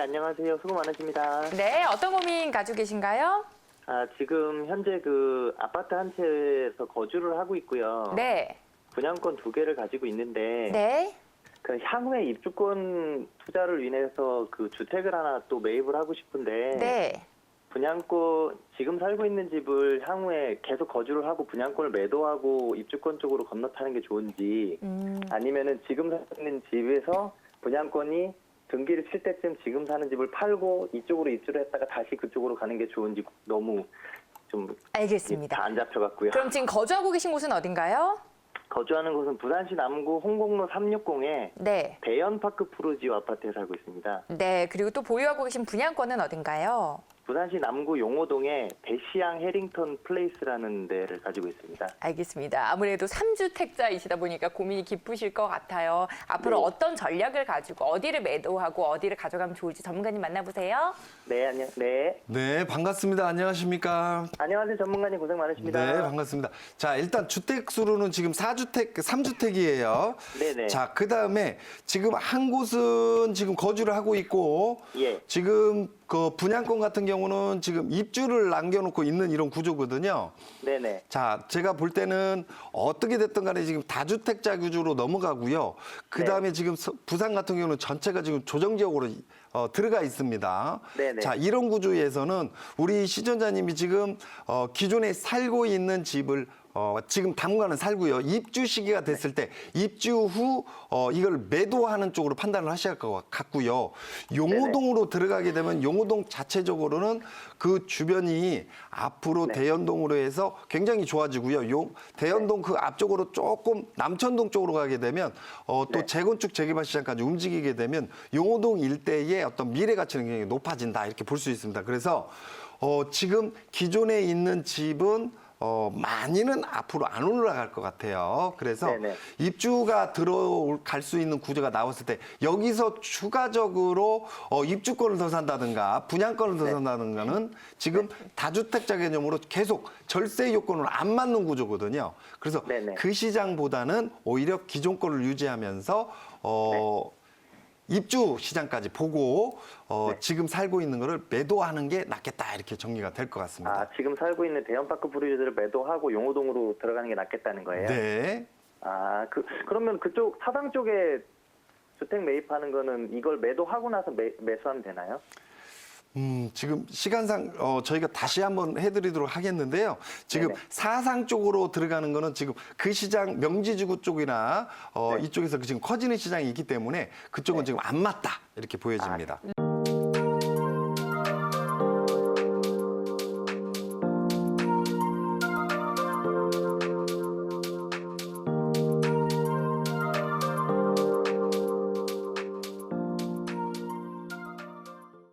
안녕하세요. 수고 많으십니다. 네, 어떤 고민 가지고 계신가요? 아, 지금 현재 그 아파트 한 채에서 거주를 하고 있고요. 네. 분양권 두 개를 가지고 있는데 네. 그 향후에 입주권 투자를 인해서 그 주택을 하나 또 매입을 하고 싶은데 네. 분양권 지금 살고 있는 집을 향후에 계속 거주를 하고 분양권을 매도하고 입주권 쪽으로 건너타는 게 좋은지 음, 아니면은 지금 살고 있는 집에서 분양권이 등기를 칠 때쯤 지금 사는 집을 팔고 이쪽으로 입주를 했다가 다시 그쪽으로 가는 게 좋은지 너무 좀다 알겠습니다. 안 잡혀갔고요. 그럼 지금 거주하고 계신 곳은 어딘가요? 거주하는 곳은 부산시 남구 홍곡로 360에 네. 대연파크 푸르지오 아파트에 살고 있습니다. 네. 그리고 또 보유하고 계신 분양권은 어딘가요? 부산시 남구 용호동에 대시양 해링턴 플레이스라는 데를 가지고 있습니다. 알겠습니다. 아무래도 삼주택자이시다 보니까 고민이 깊으실 것 같아요. 앞으로 네. 어떤 전략을 가지고 어디를 매도하고 어디를 가져가면 좋을지 전문가님 만나보세요. 네, 안녕, 네. 네, 반갑습니다. 안녕하십니까? 안녕하세요, 전문가님 고생 많으십니다. 네, 반갑습니다. 자, 일단 주택 수로는 지금 4주택, 3주택이에요. 네네. 자, 그다음에 지금 한 곳은 지금 거주를 하고 있고 예. 지금 그 분양권 같은 경우는 지금 입주를 남겨 놓고 있는 이런 구조거든요. 네네. 자, 제가 볼 때는 어떻게 됐든 간에 지금 다주택자 규주로 넘어가고요. 그 다음에 네. 지금 서- 부산 같은 경우는 전체가 지금 조정지역으로 어, 들어가 있습니다. 네네. 자, 이런 구조에서는 우리 시청자님이 지금 어, 기존에 살고 있는 집을 어, 지금 당분간은 살고요. 입주 시기가 됐을 때 입주 후 어, 이걸 매도하는 쪽으로 판단을 하셔야 할 것 같고요. 용호동으로 들어가게 되면 용호동 자체적으로는 그 주변이 앞으로 네. 대연동으로 해서 굉장히 좋아지고요. 용, 대연동 그 앞쪽으로 조금 남천동 쪽으로 가게 되면 어, 또 네. 재건축 재개발 시장까지 움직이게 되면 용호동 일대의 어떤 미래 가치는 굉장히 높아진다 이렇게 볼 수 있습니다. 그래서 어, 지금 기존에 있는 집은 어, 많이는 앞으로 안 올라갈 것 같아요. 그래서 네네. 입주가 들어갈 수 있는 구조가 나왔을 때 여기서 추가적으로 어, 입주권을 더 산다든가 분양권을 더 네. 산다든가는 지금 다주택자 개념으로 계속 절세 요건으로 안 맞는 구조거든요. 그래서 네네. 그 시장보다는 오히려 기존 거를 유지하면서 어, 입주 시장까지 보고 어, 네. 지금 살고 있는 거를 매도하는 게 낫겠다 이렇게 정리가 될 것 같습니다. 아, 지금 살고 있는 대연파크 푸르지오를 매도하고 용호동으로 들어가는 게 낫겠다는 거예요? 네. 아, 그, 그러면 그쪽 사당 쪽에 주택 매입하는 거는 이걸 매도하고 나서 매, 매수하면 되나요? 음, 지금 시간상 어, 저희가 다시 한번 해드리도록 하겠는데요. 지금 네네. 사상 쪽으로 들어가는 거는 지금 그 시장 명지지구 쪽이나 어, 네. 이쪽에서 지금 커지는 시장이 있기 때문에 그쪽은 네. 지금 안 맞다 이렇게 보여집니다.